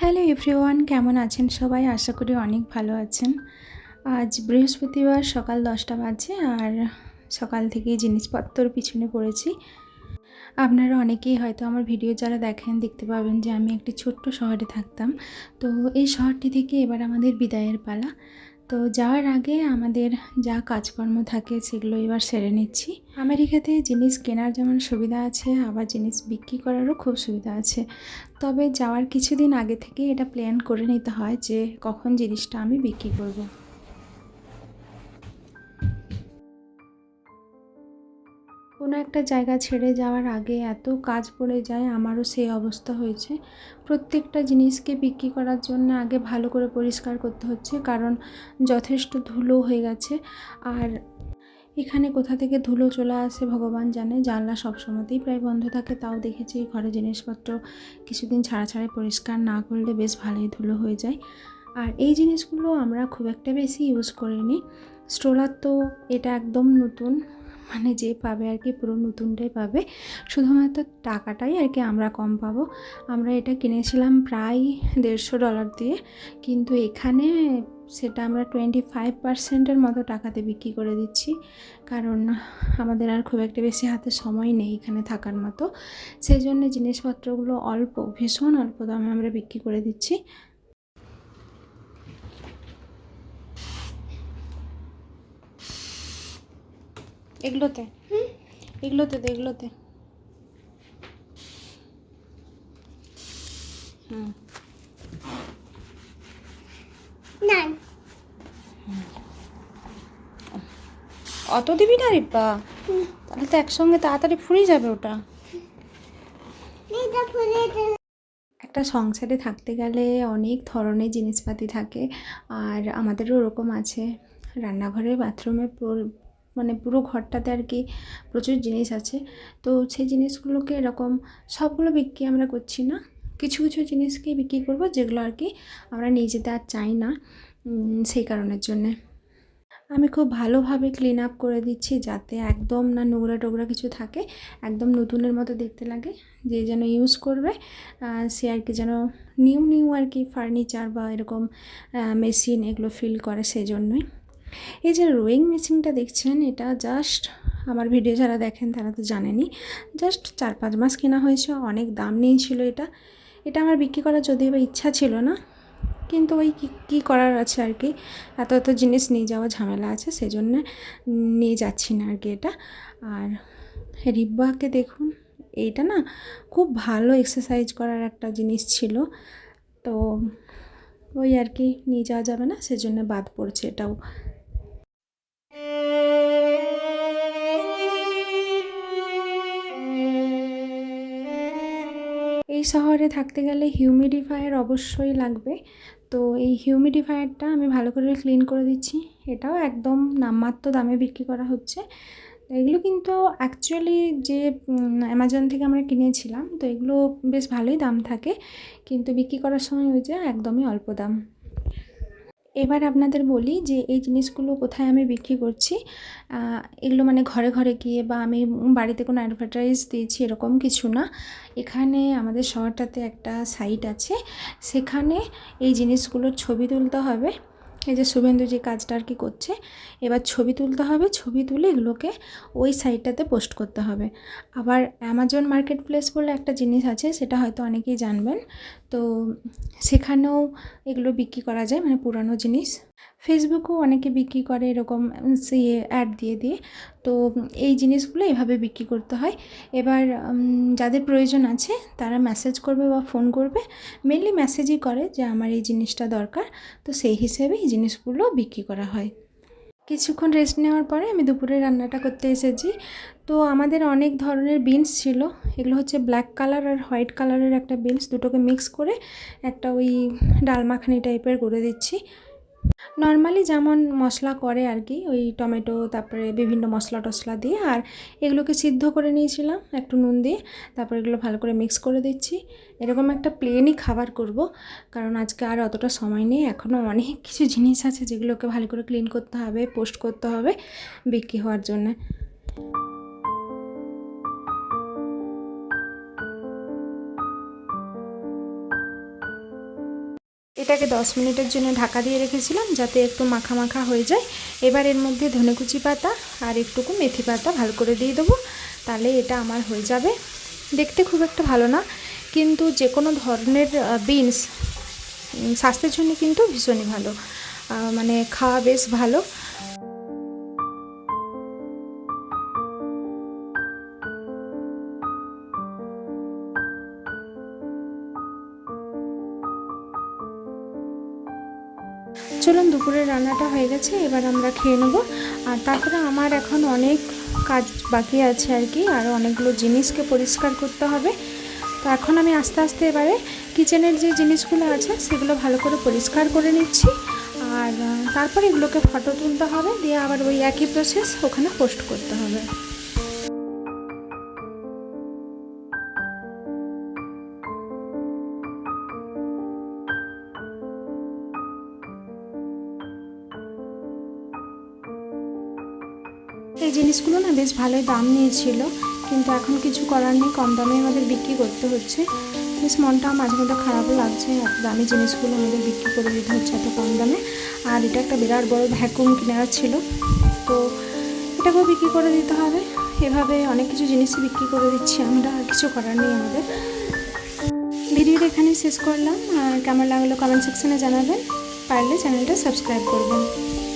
Hello everyone, কেমন আছেন সবাই? আশা করি অনেক ভালো আছেন। আজ বৃহস্পতিবার সকাল দশটা বাজে আর সকাল থেকেই জিনিসপত্র পিছনে পড়েছি। আপনারা অনেকেই হয়তো আমার ভিডিও যারা দেখেন দেখতে পাবেন যে আমি একটি ছোট্ট শহরে থাকতাম। তো এই শহরটি থেকে এবার আমাদের বিদায়ের পালা। তো যাওয়ার আগে আমাদের যা কাজকর্ম থাকে সেগুলো এবার সেরে নিচ্ছি আমেরিকাতে জিনিস কেনার যেমন সুবিধা আছে, আবার জিনিস বিক্রি করারও খুব সুবিধা আছে তবে যাওয়ার কিছুদিন আগে থেকে এটা প্ল্যান করে নিতে হয় যে কখন জিনিসটা আমি বিক্রি করব। কোনো একটা জায়গা ছেড়ে যাওয়ার আগে এত কাজ পড়ে যায়, আমারও সেই অবস্থা হয়েছে। প্রত্যেকটা জিনিসকে বিক্রি করার জন্য আগে ভালো করে পরিষ্কার করতে হচ্ছে, কারণ যথেষ্ট ধুলো হয়ে গেছে। আর এখানে কোথা থেকে ধুলো চলে আসে ভগবান জানে, জানলা সবসময়তেই প্রায় বন্ধ থাকে, তাও দেখেছি ঘরে জিনিসপত্র কিছুদিন ছাড়া ছাড়াই পরিষ্কার না করলে বেশ ভালোই ধুলো হয়ে যায়। আর এই জিনিসগুলো আমরা খুব একটা বেশি ইউজ করিনি। স্ট্রোলার তো এটা একদম নতুন মানে যে পাবে আর কি, পুরো নতুনটাই পাবে। শুধুমাত্র টাকাটাই আর কি আমরা কম পাবো। আমরা এটা কিনেছিলাম প্রায় দেড়শো ডলার দিয়ে। কিন্তু এখানে সেটা আমরা টোয়েন্টি ফাইভ পার্সেন্টের মতো টাকাতে বিক্রি করে দিচ্ছি। কারণ আমাদের আর খুব একটা বেশি হাতে সময় নেই এখানে থাকার মতো। সেই জন্য জিনিসপত্রগুলো অল্প, ভীষণ অল্প দামে আমরা বিক্রি করে দিচ্ছি। এগুলোতে। এগুলোতে দে এগুলোতে। হুম। অত দিবি না রিপ্পা? তাহলে তো একসঙ্গে তাড়াতাড়ি ফুরিয়ে যাবে ওটা। একটা সংসারে থাকতে গেলে অনেক ধরনের জিনিসপাতি থাকে আর আমাদেরও ওরকম আছে। রান্নাঘরে বাথরুমে মানে পুরো ঘরটাতে আর কি প্রচুর জিনিস আছে। তো সেই জিনিসগুলোকে এরকম সবগুলো বিক্রি আমরা করছি না। কিছু কিছু জিনিসকেই বিক্রি করব যেগুলো আর কি আমরা নিজেদের আর চাই না সেই কারণের জন্যে। আমি খুব ভালোভাবে ক্লিন আপ করে দিচ্ছি যাতে একদম না নোংরা টোংরা কিছু থাকে, একদম নতুনের মতো দেখতে লাগে, যে যেন ইউজ করবে সে আর কি যেন নিউ নিউ আর কি ফার্নিচার বা এরকম মেশিন এগুলো ফিল করে সেই জন্যই এই যে রোয়িং মেশিনটা দেখছেন, এটা জাস্ট আমার ভিডিও যারা দেখেন তারা তো জানেনি জাস্ট চার পাঁচ মাস কেনা হয়েছে, অনেক দাম নিয়েছিল এটা। এটা আমার বিক্রি করার যদিও বা ইচ্ছা ছিল না, কিন্তু ওই কী কী করার আছে আর কি। এত এত জিনিস নিয়ে যাওয়া ঝামেলা আছে সেই জন্য নিয়ে যাচ্ছি না আর কি এটা। আর রিব্বাকে দেখুন, এইটা না খুব ভালো এক্সারসাইজ করার একটা জিনিস ছিল। তো ওই আর কি, নিয়ে যাওয়া যাবে না, সেজন্য বাদ পড়ছে এটাও। এই শহরে থাকতে গেলে হিউমিডিফায়ার অবশ্যই লাগবে। তো এই হিউমিডিফায়ারটা আমি ভালো করে ক্লিন করে দিচ্ছি। এটাও একদম নামমাত্র দামে বিক্রি করা হচ্ছে। এগুলো কিন্তু অ্যাকচুয়ালি যে অ্যামাজন থেকে আমরা কিনেছিলাম, তো এগুলো বেশ ভালোই দাম থাকে। কিন্তু বিক্রি করার সময় ওই যে একদমই অল্প দাম। এবার আপনাদের বলি যে এই জিনিসগুলো কোথায় আমি বিক্রি করছি। এগুলো মানে ঘরে ঘরে গিয়ে বা আমি বাড়িতে কোনো অ্যাডভার্টাইজ দিয়েছি এরকম কিছু না। এখানে আমাদের শহরটাতে একটা সাইট আছে। সেখানে এই জিনিসগুলোর ছবি তুলতে হবে। এই যে শুভেন্দু যে কাজটা আর কি করছে, এবার ছবি তুলতে হবে। ছবি তুলে এগুলোকে ওই সাইটটাতে পোস্ট করতে হবে। আবার অ্যামাজন মার্কেট প্লেস বলে একটা জিনিস আছে, সেটা হয়তো অনেকেই জানবেন। তো সেখানেও এগুলো বিক্রি করা যায় মানে পুরানো জিনিস। ফেসবুকেও অনেকে বিক্রি করে এরকম সে অ্যাড দিয়ে দিয়ে। তো এই জিনিসগুলো এভাবে বিক্রি করতে হয়। এবার যাদের প্রয়োজন আছে, তারা মেসেজ করবে বা ফোন করবে। মেনলি মেসেজই করে যে আমার এই জিনিসটা দরকার। তো সেই হিসেবে এই জিনিসগুলো বিক্রি করা হয়। কিছুক্ষণ রেস্ট নেওয়ার পরে আমি দুপুরে রান্নাটা করতে এসেছি। তো আমাদের অনেক ধরনের বিনস ছিল। এগুলো হচ্ছে ব্ল্যাক কালার আর হোয়াইট কালারের একটা বিনস দুটোকে মিক্স করে একটা ওই ডাল মাখানি টাইপের করে দিচ্ছি। নর্মালি যেমন মশলা করে আর কি ওই টমেটো, তারপরে বিভিন্ন মশলা টশলা দিয়ে, আর এগুলোকে সিদ্ধ করে নিয়েছিলাম একটু নুন দিয়ে, তারপরে এগুলো ভালো করে মিক্স করে দিচ্ছি। এরকম একটা প্লেনই খাবার করব, কারণ আজকে আর অতটা সময় নেই এখনও অনেক কিছু জিনিস আছে যেগুলোকে ভালো করে ক্লিন করতে হবে পোস্ট করতে হবে বিক্রি হওয়ার জন্যে। এটাকে দশ মিনিটের জন্য ঢাকা দিয়ে রেখেছিলাম যাতে একটু মাখা মাখা হয়ে যায়। এবার এর মধ্যে ধনেকুচি পাতা আর একটুকু মেথি পাতা ভালো করে দিয়ে দেবো। তাহলে এটা আমার হয়ে যাবে। দেখতে খুব একটা ভালো না, কিন্তু যে কোনো ধরনের বিনস স্বাস্থ্যের জন্য কিন্তু ভীষণই ভালো। মানে খাওয়া বেশ ভালো। চলুন দুপুরের রান্নাটা হয়ে গেছে, এবার আমরা খেয়ে নেব। আর তারপরে আমার এখন অনেক কাজ বাকি আছে আর কি, আর অনেকগুলো জিনিসকে পরিষ্কার করতে হবে। তো এখন আমি আস্তে আস্তে এবারে কিচেনের যে জিনিসগুলো আছে, সেগুলো ভালো করে পরিষ্কার করে নিচ্ছি। আর তারপরে এগুলোকে ফটো তুলতে হবে, দিয়ে আবার ওই একই প্রসেস ওখানে পোস্ট করতে হবে। এই জিনিসগুলো না বেশ ভালোই দাম নিয়েছিল, কিন্তু এখন কিছু করার নেই, কম দামে আমাদের বিক্রি করতে হচ্ছে। বেশ মনটা মাঝে মধ্যে খারাপও লাগছে, এত দামি জিনিসগুলো আমাদের বিক্রি করে দিতে হচ্ছে এত কম দামে। আর এটা একটা বিরাট বড় ভ্যাকুম কেনার ছিল, তো এটাকেও বিক্রি করে দিতে হবে। এভাবে অনেক কিছু জিনিসই বিক্রি করে দিচ্ছি আমরা, আর কিছু করার নেই আমাদের। ভিডিওটা এখানেই শেষ করলাম, আর কেমন লাগল কমেন্ট সেকশনে জানাবেন, পারলে চ্যানেলটা সাবস্ক্রাইব করবেন।